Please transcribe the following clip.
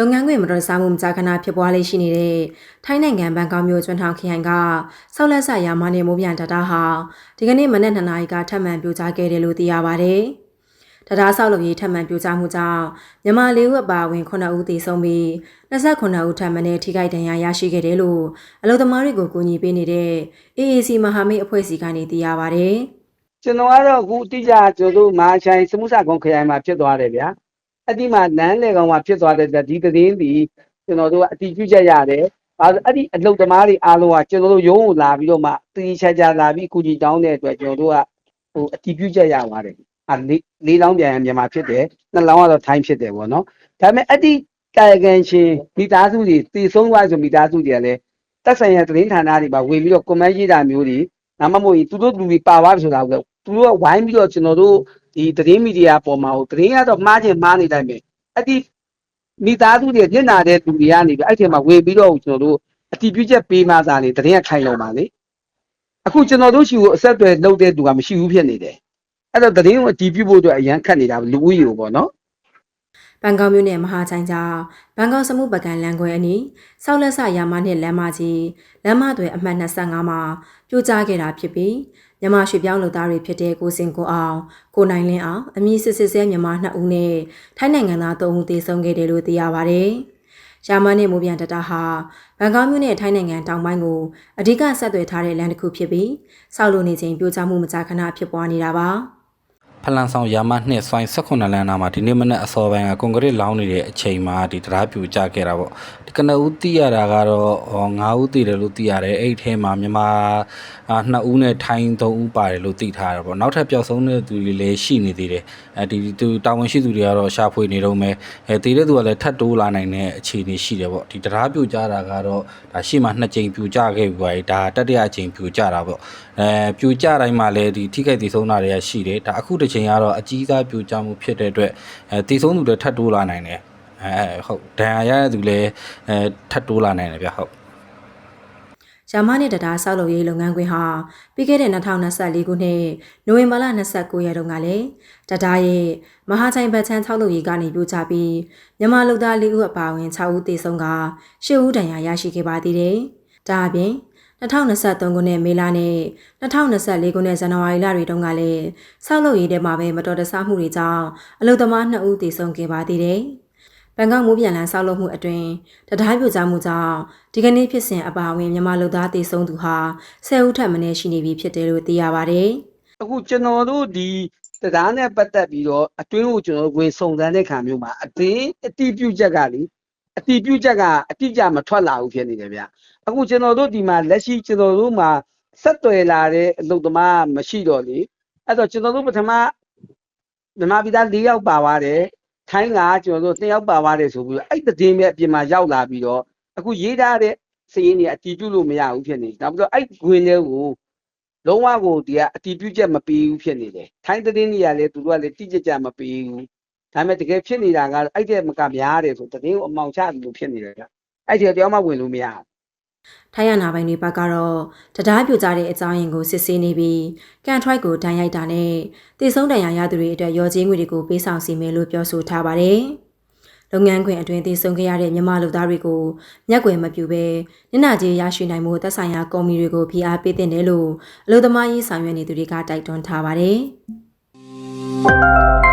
လုပ်ငန်းခွင်မတော်တဆမှုမကြာခဏဖြစ်ပွားလေးရှိနေတဲ့ထိုင်းနိုင်ငံဘန်ကောက်မြို့ကျွန်းထောင်ခရိုင်ကဆောက်လက်ဆရာမနဲ့မိုးပြန်တတားဟာဒီကနေ့မနက်2နာရီကထပ်မံပြိုကျခဲ့တယ်လို့သိရပါဗျ။တတားဆောက်လုပ်ရေးထပ်မံပြိုကျမှုကြောင့်မြန်မာလေးဦးအပါအဝင်9ဦးသေဆုံးပြီး29ဦးထပ်မံနဲ့ထိခိုက်ဒဏ်ရာရရှိခဲ့တယ်လို့အလုပ်သမားတွေကိုကူညီပေးနေတဲ့ AAC မဟာမိတ်အဖွဲ့အစည်းကနေသိရပါဗျ။ကျွန်တော်ကတော့အခုအတိအကျကျွန်တော်တို့မဟာချိုင်စမှုစာကုန်းခရိုင်မှာဖြစ်သွားတယ်ဗျာ အဲ့ဒီမှာနန်းလေကောင်မှာဖြစ်သွားတဲ့အတွက်ဒီသတင်းဒီကျွန်တော်တို့ကအတိပြုချက်ရတယ်ဘာလို့အဲ့ဒီအလုပ်သမားတွေအားလုံးကကျွန်တော်တို့ရုံးကိုလာပြီးတော့မှတီးချာချာလာပြီးအကူကြီးတောင်းတဲ့အတွက်ကျွန်တော်တို့ကဟိုအတိပြုချက်ရပါတယ်အာလေးလေးလောင်းပြန်ရင်မြန်မာဖြစ်တယ်နှစ်လောင်းကတော့ထိုင်းဖြစ်တယ်ပေါ့နော်ဒါပေမဲ့အဲ့ဒီကာယကံရှင်မိသားစုတွေတည်ဆုံးသွားဆိုမိသားစုတွေကလည်းတက်ဆိုင်ရာသတင်းဌာနတွေမှာဝင်ပြီးတော့ကွန်မန့်ရေးတာမျိုးတွေဒါမှမဟုတ်ရင်သူတို့လူတွေပါသွားပြီဆိုတာကိုသူတို့ကဝိုင်းပြီးတော့ကျွန်တော်တို့ ဒီသတင်းမီဒီယာပေါ်မှာဟိုသတင်းကတော့မှားခြင်းမှားနေတိုင်းပဲအဲ့ဒီမိသားစုတွေညနာတဲ့လူတွေကနေပြီးအဲ့ဒီမှာဝင်ပြီးတော့ကျွန်တော်တို့အတီးပြုချက်ပေးမှသာလေသတင်းကခိုင်လုံးပါလေအခုကျွန်တော်တို့ရှိကိုအဆက်အသွယ်လုပ်တဲ့သူကမရှိဘူးဖြစ်နေတယ်အဲ့တော့သတင်းကိုအတီးပြုဖို့အတွက်အရန်ခတ်နေတာလူဦးရေကိုပေါ့နော် ဘန်ကောက်မြို့နယ်မဟာချိုင်ကြားဘန်ကောက်စမှုပကံလမ်းခွဲအနီးဆောက်လက်ဆရာမနှင့်လမ်းမကြီးလမ်းမတွေအမှတ်25မှာပြိုကျခဲ့တာဖြစ်ပြီးမြန်မာရွှေပြောင်းလူသားတွေဖြစ်တဲ့ကိုစင်ကိုအောင်ကိုနိုင်လင်းအောင်အမည်စစ်စစ်ဆဲမြန်မာ2ဦးနဲ့ထိုင်းနိုင်ငံသား3ဦးသေဆုံးခဲ့တယ်လို့သိရပါဗျ။ရာမနဲ့မိုးပြန်တတဟာဘန်ကောက်မြို့နယ်ထိုင်းနိုင်ငံတောင်ပိုင်းကိုအဓိကဆက်သွယ်ထားတဲ့လမ်းတစ်ခုဖြစ်ပြီးဆောက်လုပ်နေချိန်ပြိုကျမှုမကြာခဏဖြစ်ပွားနေတာပါ။ ဖလန်ဆောင်ယာမနှစ်ဆိုင်း18လမ်းနာမှာဒီနေ့မနက်အစောပိုင်းကကွန်ကရစ်လောင်းနေတဲ့အချိန်မှာဒီတရားပြူကျခဲ့တာပေါ့ဒီကနဦးသိရတာကတော့9ဦးသိတယ်လို့သိရတယ်အဲ့ဒီထဲမှာမြန်မာ2ဦးနဲ့ထိုင်း3ဦးပါတယ်လို့သိထားတယ်ပေါ့နောက်ထပ်ပျောက်ဆုံးတဲ့သူတွေလည်းရှိနေသေးတယ်အဲဒီသူတာဝန်ရှိသူတွေကတော့ရှာဖွေနေတော့မယ်အဲတည်တဲ့သူကလည်းထပ်တိုးလာနိုင်တဲ့အခြေအနေရှိတယ်ပေါ့ဒီတရားပြူကျတာကတော့ဒါရှေ့မှာ2ကြိမ်ပြူကျခဲ့ပြီးပါပြီဒါတတိယအကြိမ်ပြူကျတာပေါ့အဲပြူကျတိုင်းမှာလည်းဒီထိခိုက်တည်ဆုံးတာတွေကရှိတယ်ဒါအခုတစ်ချိန်ကတော့အကြီးစားပြူကျမှုဖြစ်တဲ့အတွက်အဲတည်ဆုံးသူတွေထပ်တိုးလာနိုင်တယ်အဲဟုတ်ဒဏ်ရာရတဲ့သူလည်းအဲထပ်တိုးလာနိုင်တယ်ဗျဟုတ်ရမနဲ့တရားဆောက်လုပ်ရေးလုပ်ငန်းခွင်ဟာပြီးခဲ့တဲ့2024ခုနှစ်နိုဝင်ဘာလ29ရက်တုန်းကလည်းတရားရဲ့မဟာချိုင်ဘတ်ချမ်းဆောက်လုပ်ရေးကနေပြိုကျပြီးမြန်မာလူသား၄ဦးအပါအဝင်6ဦးသေဆုံးက10ဦးဒဏ်ရာရရှိခဲ့ပါသေးတယ်။ဒါအပြင် 2023ခုနှစ်မေလနဲ့2024ခုနှစ်ဇန်နဝါရီလတွေတုန်းကလည်းဆောက်လုပ်ရေးထဲမှာပဲမတော်တဆမှုတွေကြောင့်အလုပ်သမား2ဦးသေဆုံးခဲ့ပါသေးတယ်။ဘန်ကောက်မိုးပြန်လန်းဆောက်လုပ်မှုအတွင်တတိုင်းပြိုကျမှုကြောင့်ဒီကနေ့ဖြစ်စဉ်အပါအဝင်မြန်မာလူသားသေဆုံးသူဟာ10ဦးထက်မနည်းရှိနေပြီဖြစ်တယ်လို့သိရပါတယ်။အခုကျွန်တော်တို့ဒီတရားနဲ့ပတ်သက်ပြီးတော့အတွင်းကိုကျွန်တော်တို့ဝင်စုံစမ်းတဲ့ခံမျိုးမှာအတွင်းအတိပြုချက်ကလေ အတိပြုချက်ကအတိအကျမထွက်လာဘူးဖြစ်နေတယ်ဗျအခုကျွန်တော်တို့ဒီမှာလက်ရှိကျွန်တော်တို့မှာဆက်သွယ်လာတဲ့အလုပ်သမားမရှိတော့လေအဲ့တော့ကျွန်တော်တို့ပထမမြန်မာပြည်သား၄ယောက်ပါသွားတယ်ထိုင်းကကျွန်တော်တို့၂ယောက်ပါသွားတယ်ဆိုပြီးတော့အဲ့တည်င်းပဲအပြင်မှာရောက်လာပြီးတော့အခုရေးထားတဲ့စည်ရင်းတွေအတီးပြုလို့မရဘူးဖြစ်နေနောက်ပြီးတော့အဲ့ဂွင်တွေကိုလုံးဝကိုဒီကအတီးပြုချက်မပေးဘူးဖြစ်နေတယ်ထိုင်းသတင်းတွေကလည်းသူတို့ကလည်းတိကျကျမပေးဘူး ဒါပေမဲ့တကယ်ဖြစ်နေတာကတော့အဲ့တဲ့မကများတယ်ဆိုသတင်းကိုအမောင်ချတယ်လို့ဖြစ်နေတယ်ဗျအဲ့ဒီတော့တရားမှဝင်လို့မရဘူးထိုင်းရနာပိုင်တွေဘက်ကတော့တရားပြိုကျတဲ့အကြောင်းရင်းကိုစစ်ဆေးနေပြီးကန်ထရိုက်ကိုတန်ရိုက်တာနဲ့တည်ဆုံးတန်ရာရသူတွေအတွက်ရော်ချင်းငွေတွေကိုပေးဆောင်စီမယ်လို့ပြောဆိုထားပါတယ်။လုပ်ငန်းခွင်အတွင်းတည်ဆုံခဲ့ရတဲ့မြန်မာလူသားတွေကိုမျက်ကွယ်မပြူဘဲညနာကြီးရရှိနိုင်မှုသက်ဆိုင်ရာကုမ္ပဏီတွေကိုဖိအားပေးတဲ့တယ်လို့အလုပ်သမားရေးဆောင်ရွက်နေသူတွေကတိုက်တွန်းထားပါတယ်။